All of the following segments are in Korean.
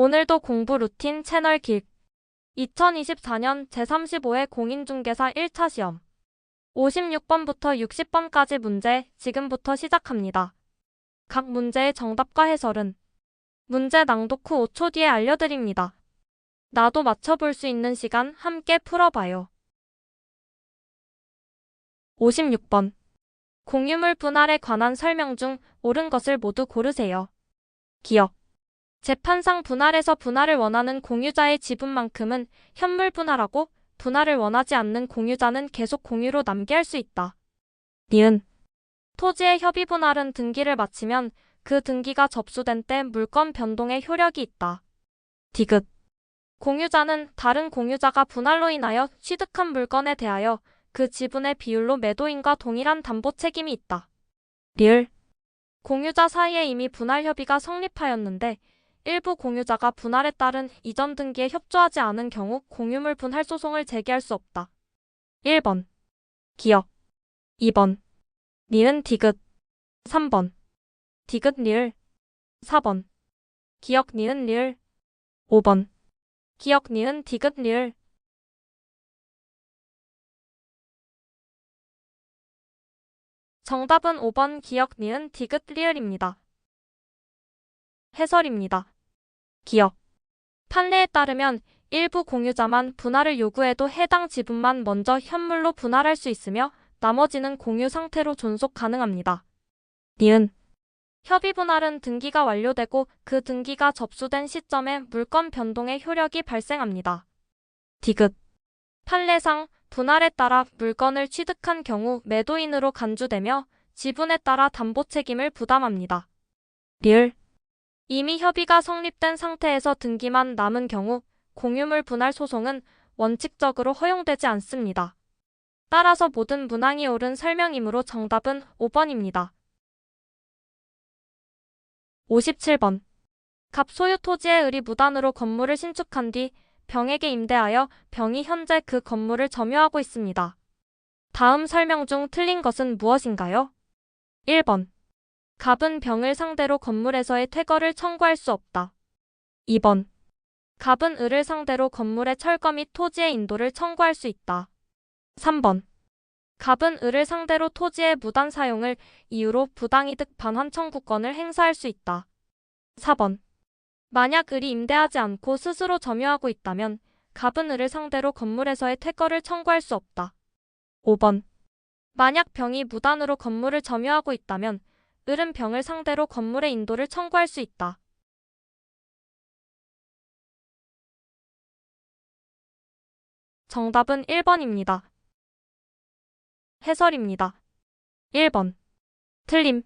오늘도 공부 루틴 채널 길 2024년 제35회 공인중개사 1차 시험 56번부터 60번까지 문제 지금부터 시작합니다. 각 문제의 정답과 해설은 문제 낭독 후 5초 뒤에 알려드립니다. 나도 맞춰볼 수 있는 시간 함께 풀어봐요. 56번 공유물 분할에 관한 설명 중 옳은 것을 모두 고르세요. 기억 재판상 분할에서 분할을 원하는 공유자의 지분만큼은 현물 분할하고 분할을 원하지 않는 공유자는 계속 공유로 남게 할 수 있다. 니은 토지의 협의 분할은 등기를 마치면 그 등기가 접수된 때 물건 변동의 효력이 있다. 디귿 공유자는 다른 공유자가 분할로 인하여 취득한 물건에 대하여 그 지분의 비율로 매도인과 동일한 담보 책임이 있다. 리을 공유자 사이에 이미 분할 협의가 성립하였는데 일부 공유자가 분할에 따른 이전 등기에 협조하지 않은 경우 공유물 분할 소송을 제기할 수 없다. 1번. 기억. 2번. 니은 디귿. 3번. 디귿 리을 4번. 기억 니은 리을 5번. 기억 니은 디귿 리을 정답은 5번 기억 니은 디귿 리을입니다. 해설입니다. 기억. 판례에 따르면 일부 공유자만 분할을 요구해도 해당 지분만 먼저 현물로 분할할 수 있으며 나머지는 공유 상태로 존속 가능합니다. 니은. 협의 분할은 등기가 완료되고 그 등기가 접수된 시점에 물건 변동의 효력이 발생합니다. 디귿. 판례상 분할에 따라 물건을 취득한 경우 매도인으로 간주되며 지분에 따라 담보 책임을 부담합니다. 리을. 이미 협의가 성립된 상태에서 등기만 남은 경우 공유물 분할 소송은 원칙적으로 허용되지 않습니다. 따라서 모든 문항이 옳은 설명이므로 정답은 5번입니다. 57번. 갑 소유 토지의 을이 무단으로 건물을 신축한 뒤 병에게 임대하여 병이 현재 그 건물을 점유하고 있습니다. 다음 설명 중 틀린 것은 무엇인가요? 1번. 갑은 병을 상대로 건물에서의 퇴거를 청구할 수 없다. 2번. 갑은 을을 상대로 건물의 철거 및 토지의 인도를 청구할 수 있다. 3번. 갑은 을을 상대로 토지의 무단 사용을 이유로 부당이득 반환 청구권을 행사할 수 있다. 4번. 만약 을이 임대하지 않고 스스로 점유하고 있다면 갑은 을을 상대로 건물에서의 퇴거를 청구할 수 없다. 5번. 만약 병이 무단으로 건물을 점유하고 있다면 을은 병을 상대로 건물의 인도를 청구할 수 있다. 정답은 1번입니다. 해설입니다. 1번. 틀림.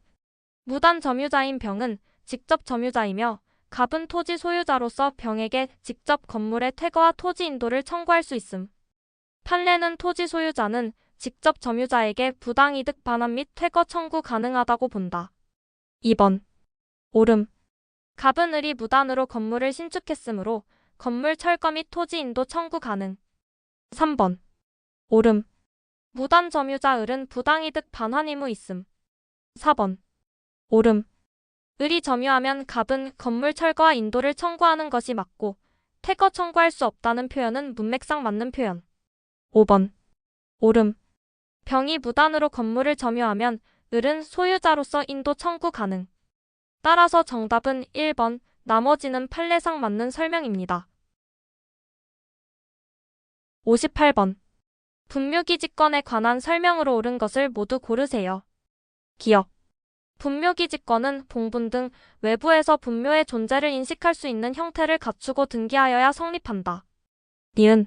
무단 점유자인 병은 직접 점유자이며 갑은 토지 소유자로서 병에게 직접 건물의 퇴거와 토지 인도를 청구할 수 있음. 판례는 토지 소유자는 직접 점유자에게 부당이득 반환 및 퇴거 청구 가능하다고 본다. 2번. 오름. 갑은 을이 무단으로 건물을 신축했으므로 건물 철거 및 토지 인도 청구 가능. 3번. 오름. 무단 점유자 을은 부당이득 반환 의무 있음. 4번. 오름. 을이 점유하면 갑은 건물 철거와 인도를 청구하는 것이 맞고 퇴거 청구할 수 없다는 표현은 문맥상 맞는 표현. 5번. 오름. 병이 무단으로 건물을 점유하면 을은 소유자로서 인도 청구 가능. 따라서 정답은 1번, 나머지는 판례상 맞는 설명입니다. 58번. 분묘기지권에 관한 설명으로 옳은 것을 모두 고르세요. 기억. 분묘기지권은 봉분 등 외부에서 분묘의 존재를 인식할 수 있는 형태를 갖추고 등기하여야 성립한다. 니은.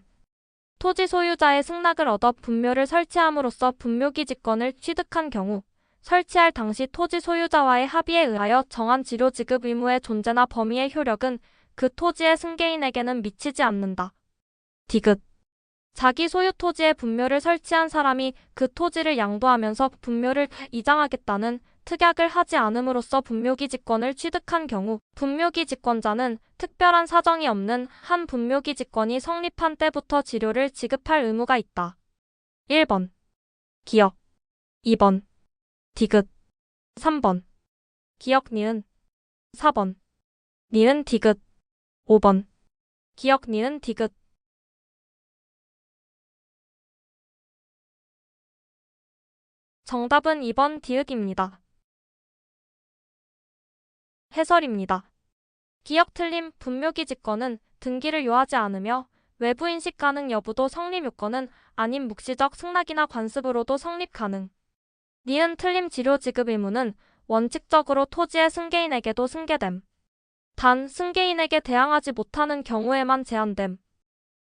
토지 소유자의 승낙을 얻어 분묘를 설치함으로써 분묘기지권을 취득한 경우 설치할 당시 토지 소유자와의 합의에 의하여 정한 지료 지급 의무의 존재나 범위의 효력은 그 토지의 승계인에게는 미치지 않는다. 디귿. 자기 소유 토지에 분묘를 설치한 사람이 그 토지를 양도하면서 분묘를 이장하겠다는 특약을 하지 않음으로써 분묘기지권을 취득한 경우 분묘기지권자는 특별한 사정이 없는 한 분묘기지권이 성립한 때부터 지료를 지급할 의무가 있다. 1번. 기억. 2번. 디귿. 3번. 기억 니은. 4번. 니은 디귿. 5번. 기억 니은 디귿. 정답은 2번 디귿입니다. 해설입니다. 기억 틀림 분묘기 직권은 등기를 요하지 않으며 외부 인식 가능 여부도 성립 요건은 아닌 묵시적 승낙이나 관습으로도 성립 가능. 니은 틀림 지료 지급 의무는 원칙적으로 토지의 승계인에게도 승계됨. 단 승계인에게 대항하지 못하는 경우에만 제한됨.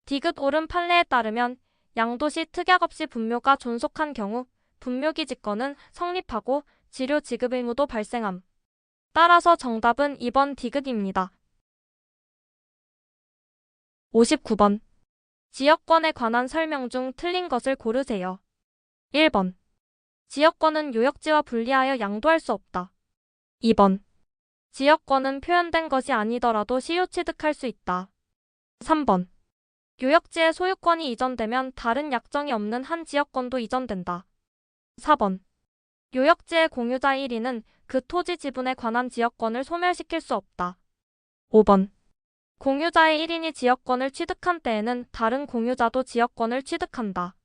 디귿 옳은 판례에 따르면 양도시 특약 없이 분묘가 존속한 경우 분묘기 직권은 성립하고 지료 지급 의무도 발생함. 따라서 정답은 2번 디귿입니다. 59번. 지역권에 관한 설명 중 틀린 것을 고르세요. 1번. 지역권은 요역지와 분리하여 양도할 수 없다. 2번. 지역권은 표현된 것이 아니더라도 시효 취득할 수 있다. 3번. 요역지의 소유권이 이전되면 다른 약정이 없는 한 지역권도 이전된다. 4번. 요역지의 공유자 1위는 그 토지 지분에 관한 지역권을 소멸시킬 수 없다. 5번. 공유자의 1인이 지역권을 취득한 때에는 다른 공유자도 지역권을 취득한다.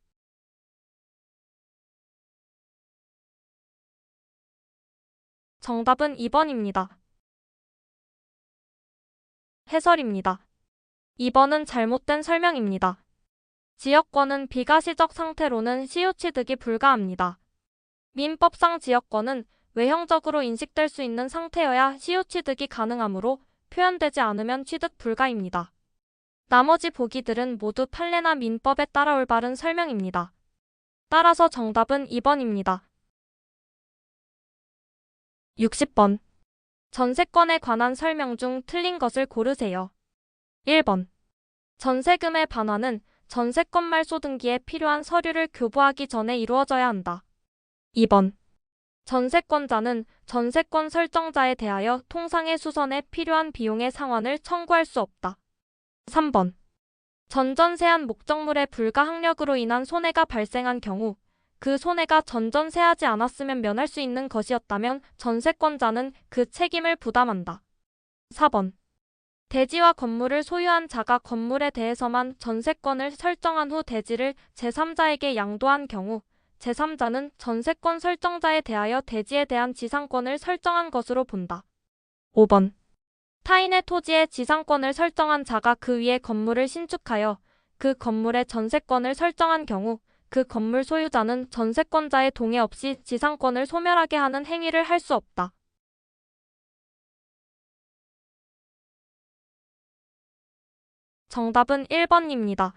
정답은 2번입니다. 해설입니다. 2번은 잘못된 설명입니다. 지역권은 비가시적 상태로는 시효 취득이 불가합니다. 민법상 지역권은 외형적으로 인식될 수 있는 상태여야 시효 취득이 가능하므로 표현되지 않으면 취득 불가입니다. 나머지 보기들은 모두 판례나 민법에 따라 올바른 설명입니다. 따라서 정답은 2번입니다. 60번. 전세권에 관한 설명 중 틀린 것을 고르세요. 1번. 전세금의 반환은 전세권 말소 등기에 필요한 서류를 교부하기 전에 이루어져야 한다. 2번. 전세권자는 전세권 설정자에 대하여 통상의 수선에 필요한 비용의 상환을 청구할 수 없다. 3번. 전전세한 목적물의 불가항력으로 인한 손해가 발생한 경우 그 손해가 전전세하지 않았으면 면할 수 있는 것이었다면 전세권자는 그 책임을 부담한다. 4번. 대지와 건물을 소유한 자가 건물에 대해서만 전세권을 설정한 후 대지를 제3자에게 양도한 경우 제3자는 전세권 설정자에 대하여 대지에 대한 지상권을 설정한 것으로 본다. 5번. 타인의 토지에 지상권을 설정한 자가 그 위에 건물을 신축하여 그 건물의 전세권을 설정한 경우 그 건물 소유자는 전세권자의 동의 없이 지상권을 소멸하게 하는 행위를 할 수 없다. 정답은 1번입니다.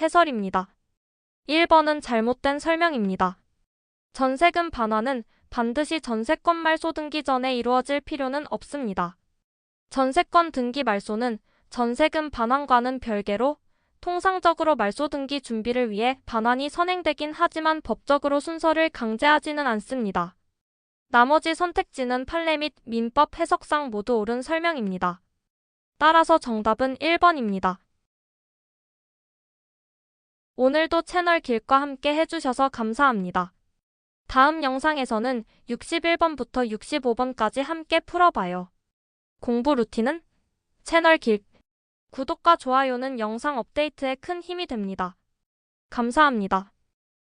해설입니다. 1번은 잘못된 설명입니다. 전세금 반환은 반드시 전세권 말소 등기 전에 이루어질 필요는 없습니다. 전세권 등기 말소는 전세금 반환과는 별개로 통상적으로 말소 등기 준비를 위해 반환이 선행되긴 하지만 법적으로 순서를 강제하지는 않습니다. 나머지 선택지는 판례 및 민법 해석상 모두 옳은 설명입니다. 따라서 정답은 1번입니다. 오늘도 채널 길과 함께 해주셔서 감사합니다. 다음 영상에서는 61번부터 65번까지 함께 풀어봐요. 공부 루틴은 채널 길 구독과 좋아요는 영상 업데이트에 큰 힘이 됩니다. 감사합니다.